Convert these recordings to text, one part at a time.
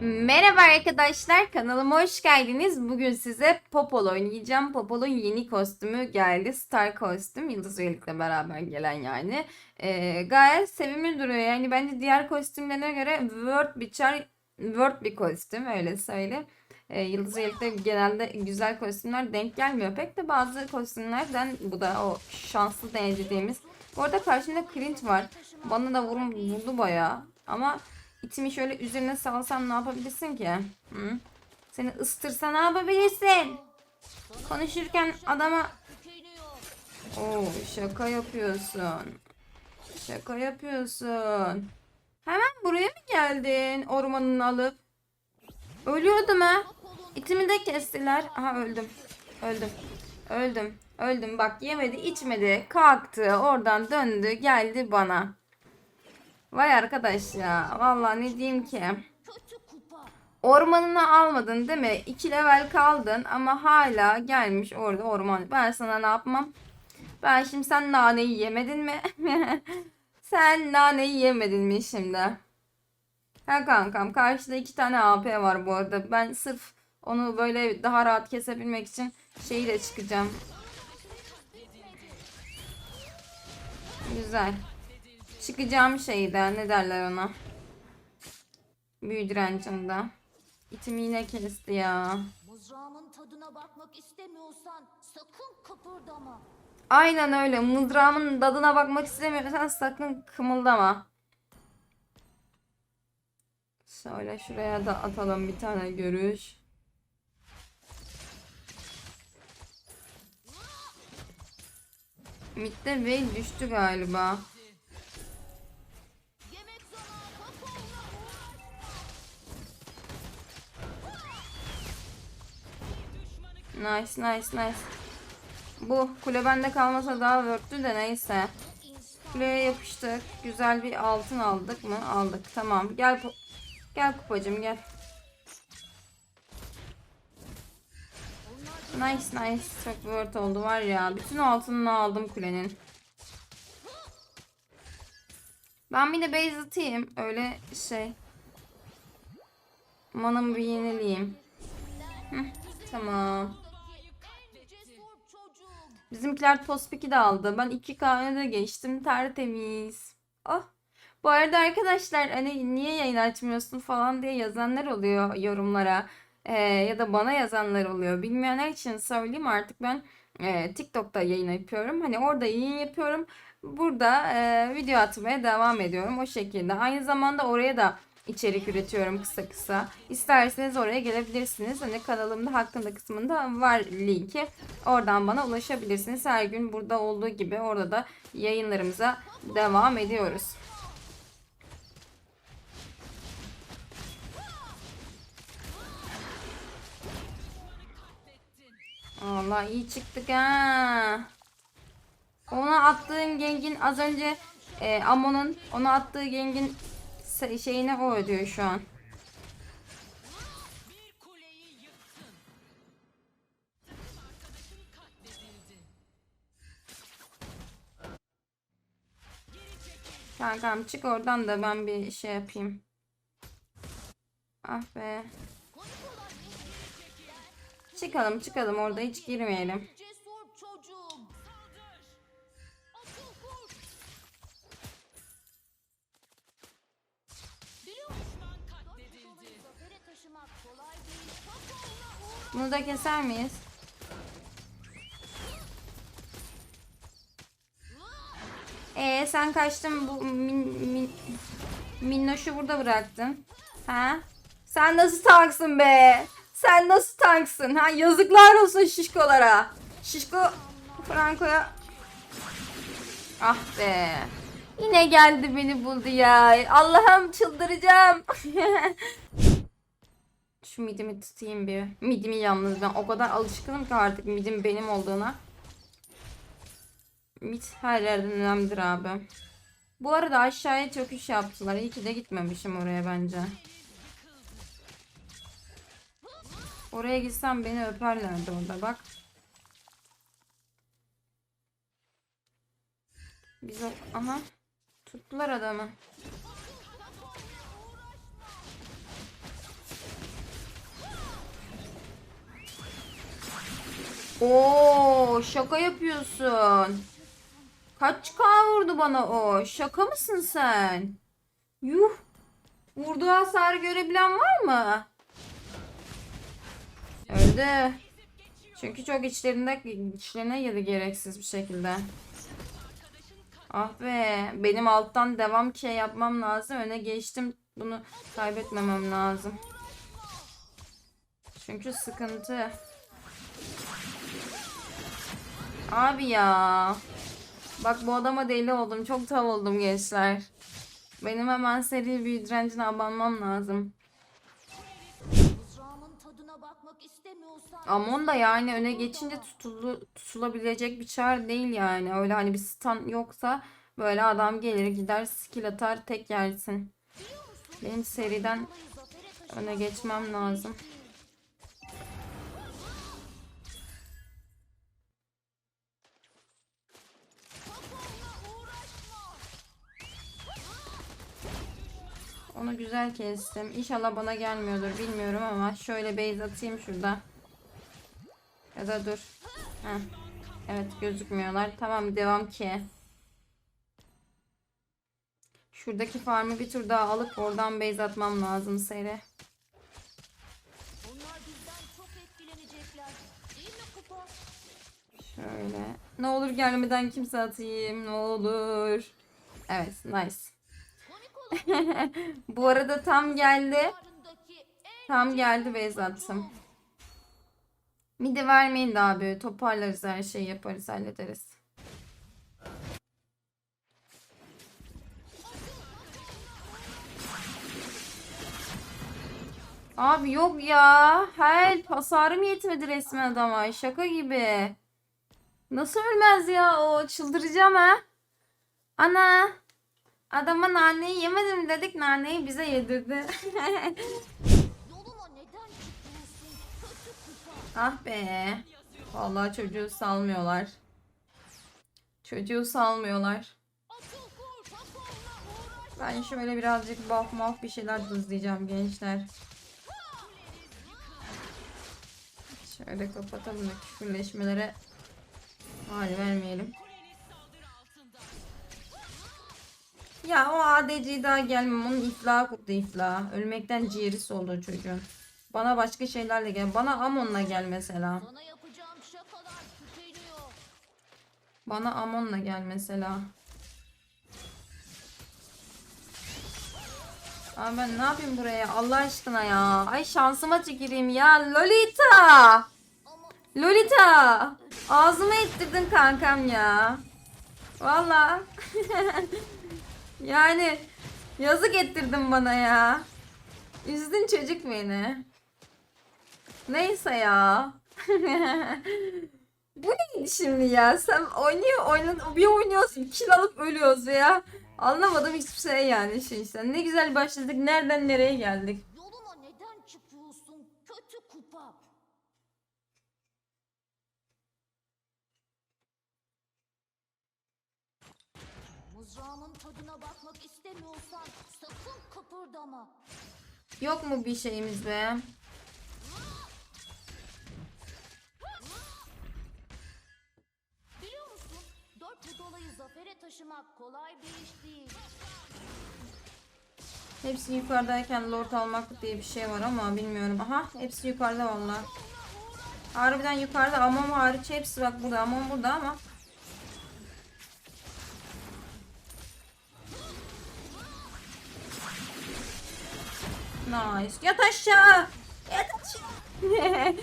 Merhaba arkadaşlar kanalıma hoş geldiniz. Bugün size Popol oynayacağım. Popol'un yeni kostümü geldi. Star kostüm. Yıldız Üyelik'le beraber gelen yani. Ee, gayet sevimli duruyor. Yani bence diğer kostümlerine göre Word bir çar Word bir kostüm öyle söyleyeyim. Ee, Yıldız Üyelik'te genelde güzel kostümler denk gelmiyor. Pek de bazı kostümlerden bu da o şanslı deneyeceğimiz. Bu arada karşımda Clint var. Bana da vurun, vurdu bayağı. Ama İtimi şöyle üzerine salsam ne yapabilirsin ki? Hı? Seni ıstırsa ne yapabilirsin? Konuşurken adama... Oo, şaka yapıyorsun. Şaka yapıyorsun. Hemen buraya mı geldin ormanını alıp? Ölüyordum ha. İtimi de kestiler. Aha öldüm. Öldüm. Öldüm. Öldüm. Bak yemedi içmedi. Kalktı. Oradan döndü. Geldi bana. Vay arkadaş ya. Vallahi ne diyeyim ki. Ormanını almadın değil mi? 2 level kaldın ama hala gelmiş orada orman. Ben sana ne yapmam? Ben şimdi sen naneyi yemedin mi? sen naneyi yemedin mi şimdi? Ha kankam karşıda iki tane AP var bu arada. Ben sırf onu böyle daha rahat kesebilmek için şeyle çıkacağım. Güzel. Çıkacağım şeyden ne derler ona. Büyü direncinde. İtimi yine kesti ya. Mızrağımın tadına bakmak istemiyorsan sakın kıpırdama. Aynen öyle. Mızrağımın tadına bakmak istemiyorsan sakın kımıldama. Şöyle şuraya da atalım bir tane görüş. Mid'de Veil düştü galiba. Nice nice nice. Bu kule bende kalmasa daha worth'tü de neyse. Kuleye yapıştık. Güzel bir altın aldık mı? Aldık. Tamam. Gel gel kupacım gel. Nice nice. Çok worth oldu var ya. Bütün altınını aldım kulenin. Ben bir de base atayım. Öyle şey. Manamı bir yenileyim. Heh, tamam. Bizimkiler Tospik'i de aldı. Ben iki kahvede geçtim. Tertemiz. Oh. Bu arada arkadaşlar hani niye yayın açmıyorsun falan diye yazanlar oluyor yorumlara. Ee, ya da bana yazanlar oluyor. Bilmeyenler için söyleyeyim artık ben e, TikTok'ta yayın yapıyorum. Hani orada yayın yapıyorum. Burada e, video atmaya devam ediyorum o şekilde. Aynı zamanda oraya da içerik üretiyorum kısa kısa. İsterseniz oraya gelebilirsiniz. Hani kanalımda hakkında kısmında var linki. Oradan bana ulaşabilirsiniz. Her gün burada olduğu gibi orada da yayınlarımıza devam ediyoruz. Allah iyi çıktık ha. Ona attığın gengin az önce e, Amon'un ona attığı gengin şeyine o ödüyor şu an. Kankam çık oradan da ben bir şey yapayım. Ah be. Çıkalım çıkalım orada hiç girmeyelim. Bunu da keser miyiz? Ee sen kaçtın bu min, min, minnoşu burada bıraktın. Ha? Sen nasıl tanksın be? Sen nasıl tanksın? Ha yazıklar olsun şişkolara. Şişko Franco'ya Ah be. Yine geldi beni buldu ya. Allah'ım çıldıracağım. Şu midimi tutayım bir. Midimi yalnız ben o kadar alışkınım ki artık midim benim olduğuna. Mid her yerden önemlidir abi. Bu arada aşağıya çöküş yaptılar. İyi ki de gitmemişim oraya bence. Oraya gitsem beni öperlerdi orada bak. Biz o... Aha. Tuttular adamı. Oo, şaka yapıyorsun. Kaç K vurdu bana o? Şaka mısın sen? Yuh. Vurduğu hasarı görebilen var mı? Öldü. Çünkü çok içlerinde içlerine yedi gereksiz bir şekilde. Ah be, benim alttan devam şey yapmam lazım. Öne geçtim. Bunu kaybetmemem lazım. Çünkü sıkıntı. Abi ya. Bak bu adama deli oldum. Çok tav oldum gençler. Benim hemen seri bir direncine abanmam lazım. Amon da yani öne geçince tutulu, tutulabilecek bir çar değil yani. Öyle hani bir stun yoksa böyle adam gelir gider skill atar tek yersin. Benim seriden öne geçmem lazım. Onu güzel kestim. İnşallah bana gelmiyordur bilmiyorum ama şöyle base atayım şurada. Ya da dur. Heh. Evet gözükmüyorlar. Tamam devam ki. Şuradaki farmı bir tur daha alıp oradan base atmam lazım seri. Şöyle. Ne olur gelmeden kimse atayım. Ne olur. Evet nice. Bu arada tam geldi. Tam geldi base attım. Midi vermeyin de abi. Toparlarız her şeyi yaparız hallederiz. Abi yok ya. Help. Hasarım yetmedi resmen adama. Şaka gibi. Nasıl ölmez ya o? Çıldıracağım ha. Ana. Adama naneyi yemedim dedik. Naneyi bize yedirdi. Ah be. Vallahi çocuğu salmıyorlar. Çocuğu salmıyorlar. Ben şöyle birazcık buff muff bir şeyler hızlayacağım gençler. Şöyle kapatalım da küfürleşmelere hal vermeyelim. Ya o ADC daha gelmem. Onun iflahı koptu iflah. Ölmekten ciğeri soldu çocuğun. Bana başka şeylerle gel. Bana Amon'la gel mesela. Bana Amon'la gel mesela. Abi ben ne yapayım buraya Allah aşkına ya. Ay şansıma tüküreyim ya. Lolita. Lolita. Ağzıma ettirdin kankam ya. Valla. yani yazık ettirdin bana ya. Üzdün çocuk beni. Neyse ya. Bu neydi şimdi ya? Sen oynuyor oynan bir oynuyorsun kill alıp ölüyoruz ya. Anlamadım hiçbir şey yani şu işte. Ne güzel başladık. Nereden nereye geldik? yoluma neden çıkıyorsun? Kötü kupa. Mızrağımın tadına bakmak istemiyorsan sakın kıpırdama. Yok mu bir şeyimiz be? Biliyor musun? Dört bu dolayı zafere taşımak kolay bir iş değil. Hepsi yukarıdayken lord almak diye bir şey var ama bilmiyorum. Aha hepsi yukarıda valla. Harbiden yukarıda Amon hariç hepsi bak burada Amon burada ama. Nice. Yat aşağı. Yat aşağı.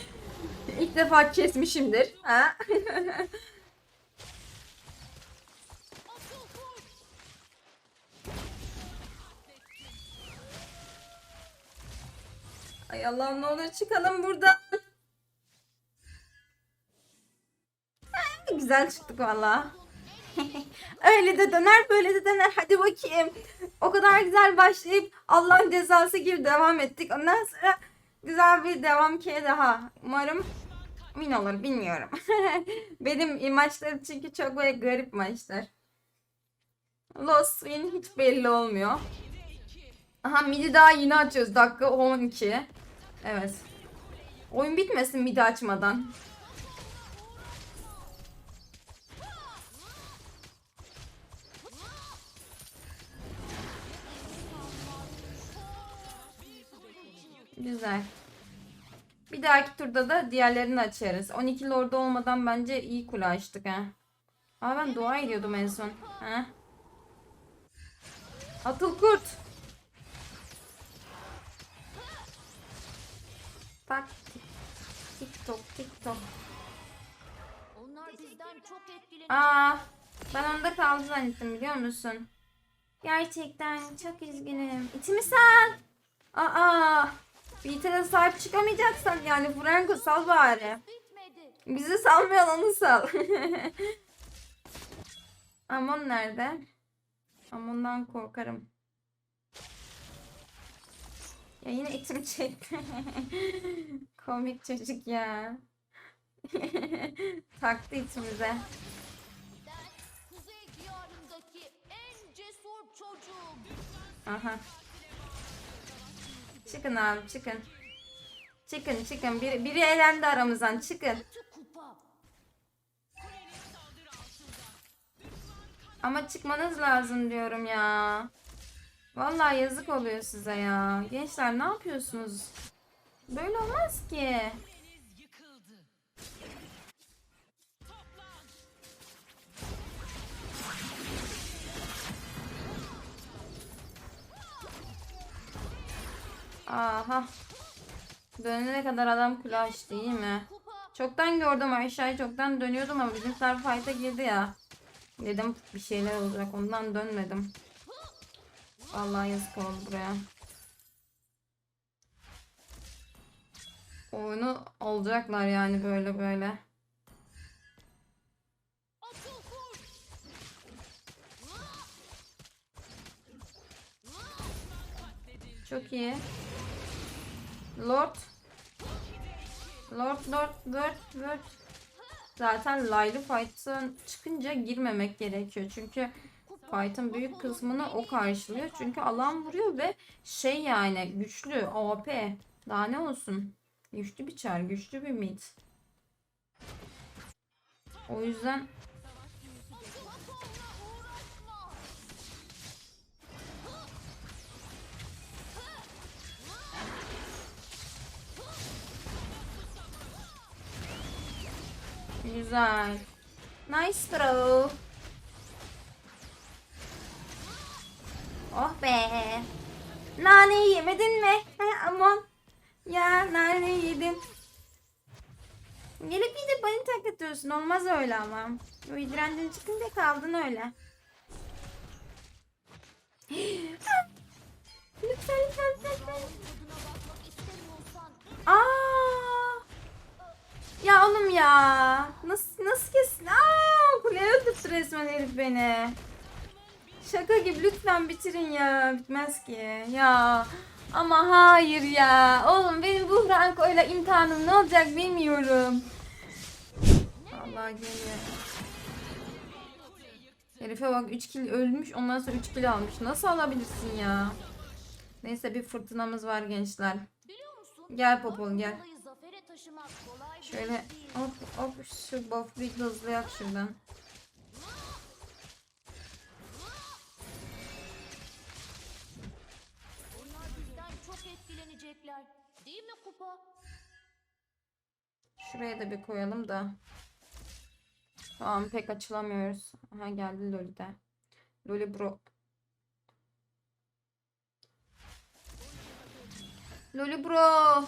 İlk defa kesmişimdir. Ha? Ay Allah'ım ne olur çıkalım buradan. Güzel çıktık valla. Öyle de döner böyle de döner. Hadi bakayım. O kadar güzel başlayıp Allah'ın cezası gibi devam ettik. Ondan sonra güzel bir devam ki daha. Umarım win olur bilmiyorum. Benim maçlarım çünkü çok böyle garip maçlar. Lost win hiç belli olmuyor. Aha midi daha yeni açıyoruz. Dakika 12. Evet. Oyun bitmesin midi açmadan. Güzel. Bir dahaki turda da diğerlerini açarız. 12 lord olmadan bence iyi kule açtık ha. Aa ben dua ediyordum en son. Ha? Atıl kurt. Tak tik tok tik tok. Onlar bizden çok etkilenecek. Aa ben onda kaldı zannettim biliyor musun? Gerçekten çok üzgünüm. İçimi sal. Aa Beat'e sahip çıkamayacaksan yani Franco sal bari. Bizi salmayan onu sal. Amon nerede? Amon'dan korkarım. Ya yine içim çekti. Komik çocuk ya. Taktı içimize. Aha. Çıkın abi çıkın. Çıkın çıkın. Biri, biri elendi aramızdan çıkın. Ama çıkmanız lazım diyorum ya. Vallahi yazık oluyor size ya. Gençler ne yapıyorsunuz? Böyle olmaz ki. Aha. Dönene kadar adam kule açtı iyi mi? Çoktan gördüm aşağıya çoktan dönüyordum ama bizimkiler fight'a girdi ya. Dedim bir şeyler olacak ondan dönmedim. Vallahi yazık oldu buraya. Oyunu alacaklar yani böyle böyle. Çok iyi. Lord. Lord, Lord, Lord, Lord. Zaten Laylı fight'ın çıkınca girmemek gerekiyor. Çünkü fight'ın büyük kısmını o karşılıyor. Çünkü alan vuruyor ve şey yani güçlü, OP. Daha ne olsun? Güçlü bir çar, güçlü bir mid. O yüzden güzel. Nice throw. Oh be. Nane yemedin mi? He, aman. Ya nane yedin. Gelip gidip beni tak atıyorsun. Olmaz öyle ama. O direncin çıkınca kaldın öyle. lütfen lütfen lütfen. Tadına bakmak istemiyorsan Aa! Ya oğlum ya. Nasıl nasıl kesin? Aa! Kuleye öldürdü resmen herif beni. Şaka gibi lütfen bitirin ya. Bitmez ki. Ya. Ama hayır ya. Oğlum benim bu Franco'yla imtihanım ne olacak bilmiyorum. Allah geliyor. Herife bak 3 kill ölmüş ondan sonra 3 kill almış. Nasıl alabilirsin ya? Neyse bir fırtınamız var gençler. Gel Popol gel. Olayı zafere taşımak kolay bir Şöyle hop hop şu buff bir hızlı yap şuradan. Onlar bizden çok etkilenecekler. Değil mi kupa? Şuraya da bir koyalım da. Tamam pek açılamıyoruz. Aha geldi Loli de. Loli bro. Loli bro.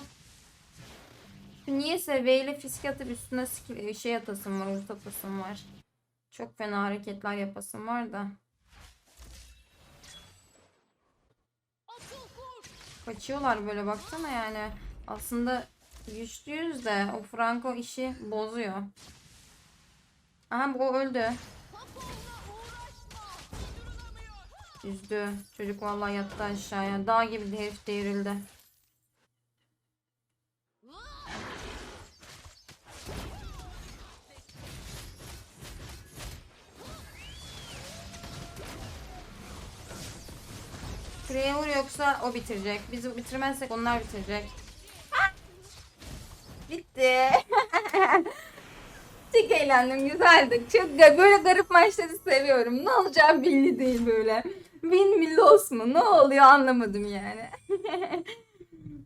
Niyeyse V ile fisk atıp üstüne skill, şey atasım var, ult atasım var. Çok fena hareketler yapasım var da. Kaçıyorlar böyle baksana yani. Aslında güçlüyüz de o Franco işi bozuyor. Aha bu öldü. Üzdü. Çocuk vallahi yattı aşağıya. Dağ gibi herif devrildi. Şuraya yoksa o bitirecek. Biz bitirmezsek onlar bitirecek. Bitti. Çok eğlendim. Güzeldi. Çok böyle garip maçları seviyorum. Ne olacağı belli değil böyle. Win mi loss mu? Ne oluyor anlamadım yani.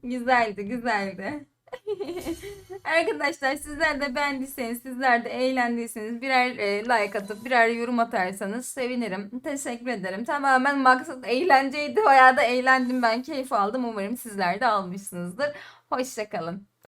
Güzeldi, güzeldi. Arkadaşlar sizler de beğendiyseniz, sizler de eğlendiyseniz birer e, like atıp birer yorum atarsanız sevinirim. Teşekkür ederim. Tamamen maksat eğlenceydi. Bayağı da eğlendim ben. Keyif aldım. Umarım sizler de almışsınızdır. Hoşçakalın.